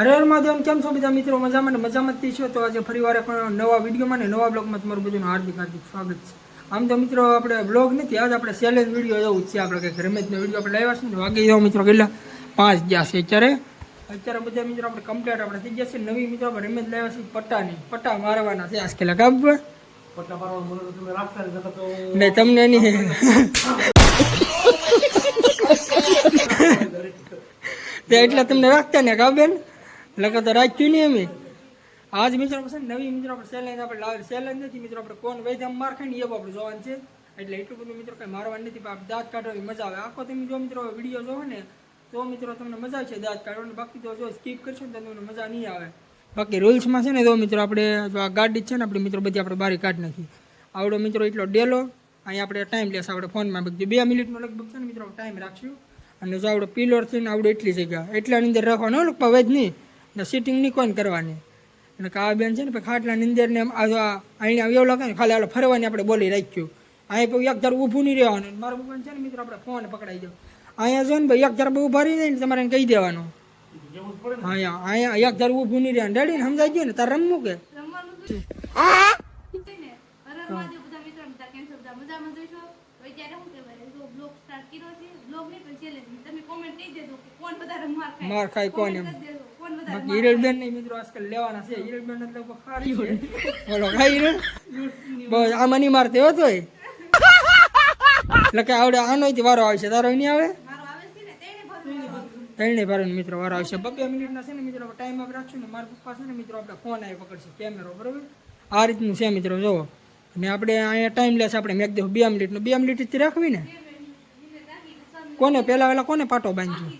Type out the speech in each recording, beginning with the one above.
હરે હર મહાદેવ કેમ છો બધા મિત્રો? મજામાં ને? મજામાં છો તો આજે ફરી વારે પણ નવા વિડીયોમાં ને નવા બ્લોગમાં તમારું બધું હાર્દિક હાર્દિક સ્વાગત છે. આમ તો મિત્રો આપણે બ્લોગ નથી આજ આપણે ચેલેન્જ વીડિયો જવું જ છે. આપણે કંઈક રમેશનો વીડિયો આપણે લાવ્યા છે ને વાગી જાવ મિત્રો કેટલા? પાંચ ગયા છે અત્યારે. અત્યારે બધા મિત્રો આપણે કમ્પ્લીટ આપણે થઈ ગયા છે. નવી મિત્રો આપણે રમેશ લાવ્યા છે પટ્ટાની. પટ્ટા મારવાના છે આજ કેટલા કામ ને તમને નહીં. તે એટલે તમને રાખતા ને કાબેન લગા તો રાખ્યું નહીં અમે. આજ મિત્રો છે ને નવી મિત્રો આપણે ચેલેન્જ આપણે લાવી નથી, મિત્રો આપણે કોણ વૈધામ માર ખાય ને એવું આપણે જોવાનું છે. એટલે એટલું બધું મિત્રો કંઈ મારવાનું નથી, પણ દાંત કાઢવાની મજા આવે. આખો તમે જો મિત્રો વીડિયો જોવો ને, તો મિત્રો તમને મજા આવશે દાંત કાઢવાની બાકી તો જો સ્કીપ કરશો ને તમને મજા નહીં આવે. બાકી રૂલ્સમાં છે ને, તો મિત્રો આપણે જો આ ગાડી છે ને, આપણે મિત્રો બધી આપણે બારી કાઢી નાખી. આવડો મિત્રો એટલો ડેલો અહીંયા આપણે ટાઈમ લેશે આપણે ફોનમાં બધી બે મિનિટનો લગભગ છે ને, મિત્રો ટાઈમ રાખશું. અને જો આવડો છે થઈને આવડો એટલી જગ્યા. એટલાની અંદર રાખવાનો લોકો વેજ નહીં. ને સિટિંગની નહીં કરવાની? અને કા બેન છે ને, પછી ખાટલાની અંદર ને આમ આ જો આ અહીંયા લાગે ને ખાલી આપણે ફરવાની આપણે બોલી રાખ્યું. પછી એક ધાર ઊભું નહીં રહેવાનું. મારું પપ્પાને છે ને મિત્રો, આપણે ફોન પકડાઈ જાવ અહીંયા જો ને ભાઈ એક ધાર ઊભા રહી જાય ને તમારે કહી દેવાનું. ને અહીંયા એક ધાર ઊભું નહીં રહેવાનું. ડેડી સમજાઈ ગયું ને? તારે રમવું કે? માર ખાય કોણ એમ બાકી હિરલબેન નહીં મિત્રો આજકાલ લેવાના છે. હિરલબેન એટલે ખારી બોલો ખાઈ હિરલ બસ આમાં નહીં મારતે હો તોય. એટલે કે આવડે આનો વારો આવશે. તારો નહીં આવે? ત્રણે ભારે મિત્રો વારો આવશે. બબ્બે મિનિટના છે ને મિત્રો ટાઈમ આપ રાખશું ને મારા પપ્પા છે ને મિત્રો આપણે ફોન આવી પકડશે. કેમેરો બરોબર? આ રીતનું છે મિત્રો જોવો અને આપણે અહીંયા ટાઈમ લેશે આપણે મેં દઉં બે મિનિટનો. બે મિનિટ જ રાખવી ને? કોને પહેલા વહેલા કોને પાટો બાંધ્યો?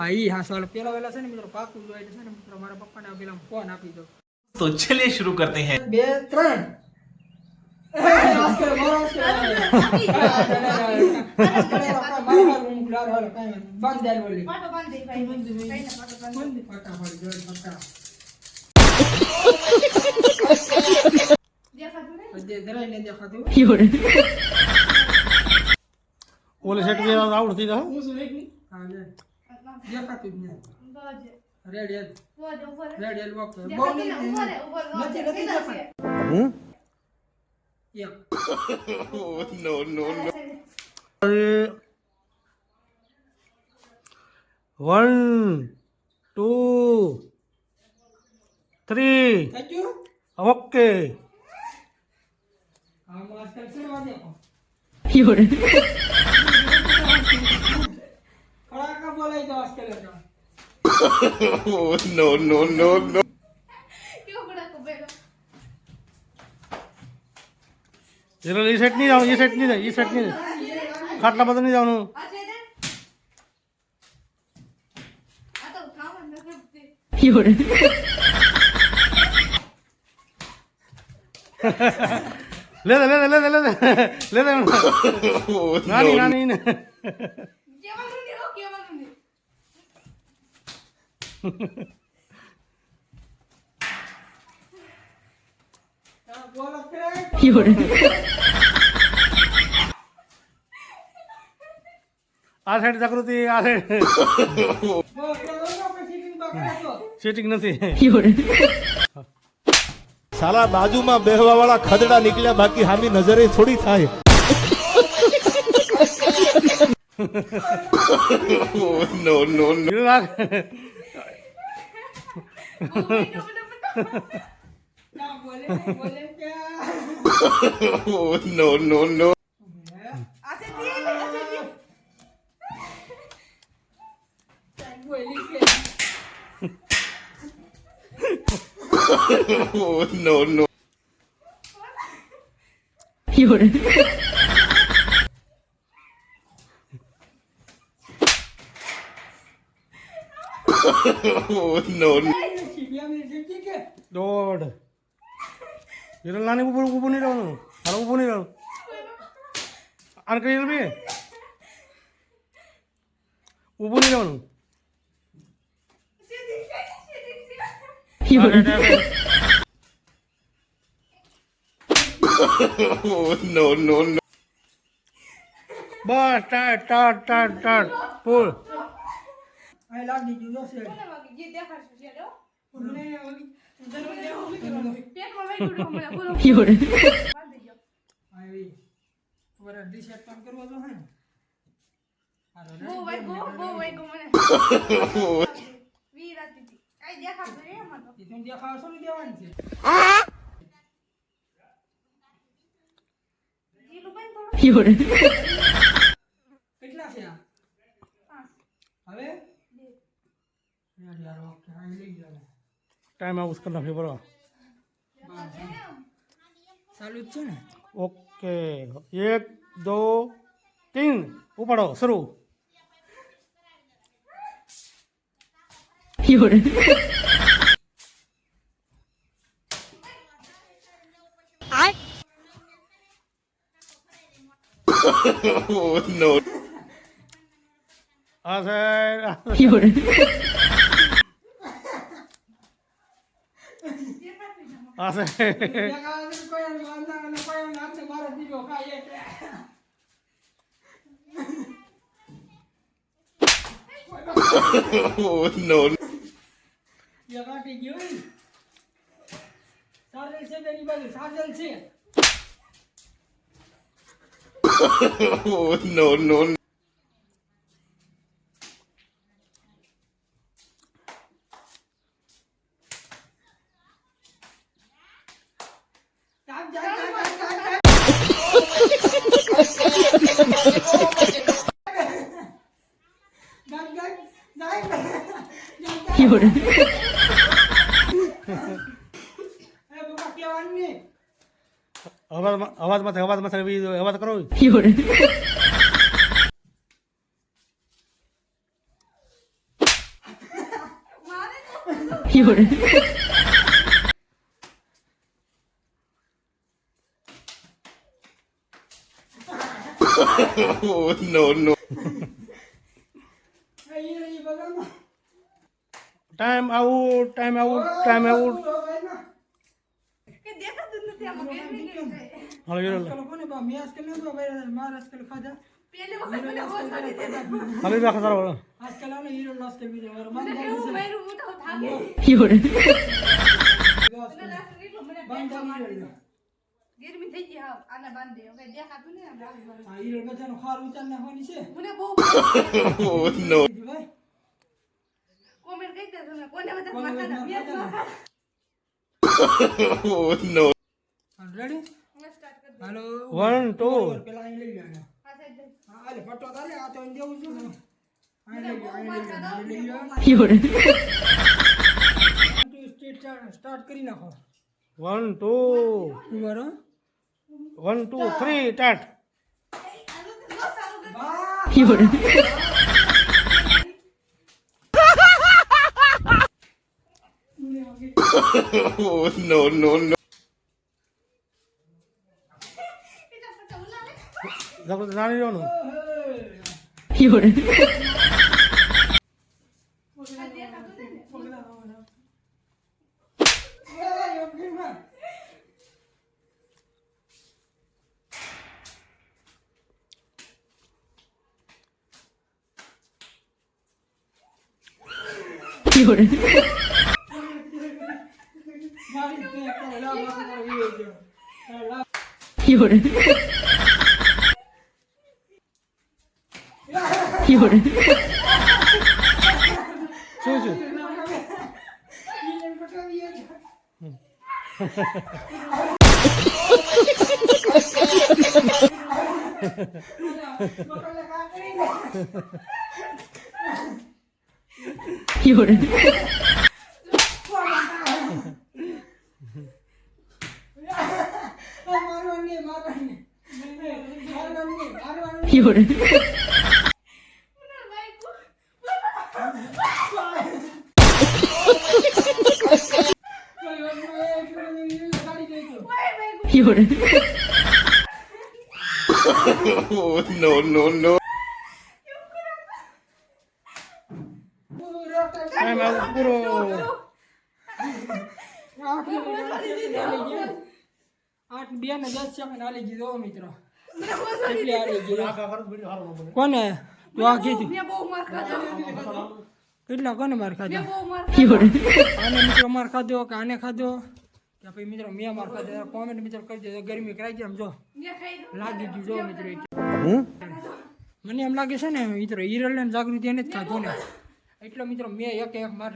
હા એ હા સવાલ પેલા વેલા છે ને મિત્રો પાકું જોઈએ છે ને મિત્રો મારા પપ્પાને પેલા ફોન આપી દો તો ચલિએ શરૂ કરતે હૈ. બે ત્રણ. ઓલે સેટ કે આવડતી જા હું. શું લેખની હા આવડતી હતા રેડ રેડ વોક બહુ નહીં નથી નથી દેખાતું. હું એક વન ટુ થ્રી થઈ ગયું ઓકે હા માસ્ટર છે વાગે ખડાકા નો નો નો નો એટલે એ સેટ નહીં જવાનું એ સેટ નહીં જાય એ સેટ નહીં જાય ખાટલા બધા નહીં જવાનું. લે લે લે દે લે દે. લે દે નાની નાની ને હા, બોલો કરે આ સાઈડ જાગૃતિ આ સાઈડ. સીટિંગ નથી. સાલા બાજુમાં બેહવા વાળા ખદડા નીકળ્યા બાકી હામી નજરે થોડી થાય. નો રાખ. No no no no no You're... no, no. দৌড় এটা নানি উপর উপনি রাও আর উপনি রাও আর কে যাবে উপনি রাও no no no બસ ટાટ ટાટ ટાટ ટાટ પુલ I love the dinosaur. કેટલા છે આ? હવે? લઈ જાઓ. ટાઈમ આઉટ કરી નાખ્યો બરાબર ચાલુ છે ને? ઓકે એક દો તીન. ઉપાડો શરૂ. આ સાહેબ. આ મારે દીધો ખાય એટલે. એ કાઢી ગયો ને. સાજલ છે તેની બાજુ સાજલ છે ચાપ, ચાપ, ચાપ, ચાપ, ચાપ, ચાપ. ગાય, ગાય, ગાય, ગાય, ગાય. એ નહીં. અવાજમાં અવાજમાં અવાજમાં અવાજ કરો રહી બગલમાં. ટાઈમ આવું ટાઈમ આવું ટાઈમ ના. કે કેમ છે. હાલો હીરો આજકાલ મારે રાખો આને હીરો નાસ્તો બીજો વાર. મને કેવું માર્યું, હું તો થાકી મારી દીધું. ગરમી થઈ ગઈ હાવ. આને બાંધી. હવે દેખાતું ગયું. આ હીરો બધાનો ખાર ઉતાર નાખવાની છે મને બહુ. કીધું, ભાઈ કોમેન્ટ કરી દે તમે કોને બધા કોને માથાના બધા મેં જ માથાના? માથાના. હાલ, ready? હવે start કરી દે. હાલો One, two. બરોબર, પેલા અહીં લઈ લેવાના. આ side દે. હા, હાલે, ફટો તાલે, આ તો અહીં દેવું છે ને. અહીં મને લઈ બહુ લ્યો, અહીં લઈ માથા લ્યો, દો, અહીં લઈ મને બહુ લ્યો. માથા. One, two, straight start- start કરી નાખો વન ટુ ઉભા રહો. વન ટુ થ્રી સ્ટાર્ટ આનું તો ન આ દેખાતું નહીં ને. એ, યોગીમાં. મારી જ તે કરે, લાવ, લાવ, લાવ, ઈ હોય ગયો. હા, લાવ. શું છે ઈ એમ પટાવી એ છે. પટોલે કા કરી દે. આ મારવાનું નહીં, મારવાનું નહીં. મારવાનું નહીં, મારવાનું નહીં. મને વાગ્યું. કોઈ વાત નહીં, એ એટલું બધું ઈ ગાડી ગઈ તો. રોટો ટાઈમ આઉટ પૂરો આઠ બે ને દસ મને હાલી બને કોને? તું આ કીધું. માર ખાધો. કેટલા કોને માર ખાધો? આને મિત્રો માર ખાધો કે આને ખાધો? કે પછી મિત્રો મેં માર ખાધો. કોમેન્ટ મિત્રો કરી દેજો. ગરમી કરાઈ જાય એમ જો. મેં ખાઈ દઉં લાગી ગયું જો મિત્રો મને એમ લાગે છે ને મિત્રો હિરલ ને જાગૃતિ એને જ ખાધું ને. એટલો મિત્રો મેં એક એક માર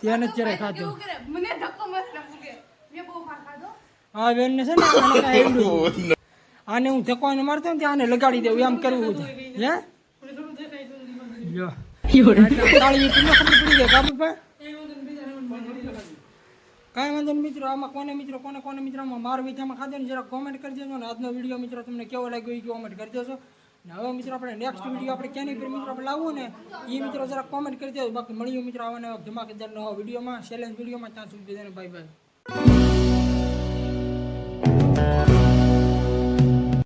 ત્યાં જ ત્યારે ખાધો. કેવું કરે. મને ધક્કો મત લાગે મેં બહુ માર ખાધો. આ બેન ને છે ને આને હું ધક્કો મારતો ને ત્યાં આને લગાડી દેવું એમ કરવું છે હે? જો તાળી ખબર પડી જાય કાબુ પર કાંઈ વાંધો નહીં મિત્રો, આમાં કોને મિત્રો, કોને કોને મિત્રો, આમાં માર મીઠામાં ખાધો ને જરા કોમેન્ટ કરી દેજો ને આજનો વીડિયો મિત્રો તમને કેવો લાગ્યો એ કોમેન્ટ કરી દેજો. ને હવે મિત્રો આપણે નેક્સ્ટ વીડિયો આપણે ક્યાંની પર મિત્રો આપણે લાવવું ને, એ મિત્રો જરા કોમેન્ટ કરી દેજો. બાકી મળ્યું મિત્રો આવવાના ધમાકેદાર નવા વિડીયોમાં ચેલેન્જ વિડીયોમાં ત્યાં સુધી બાય બાય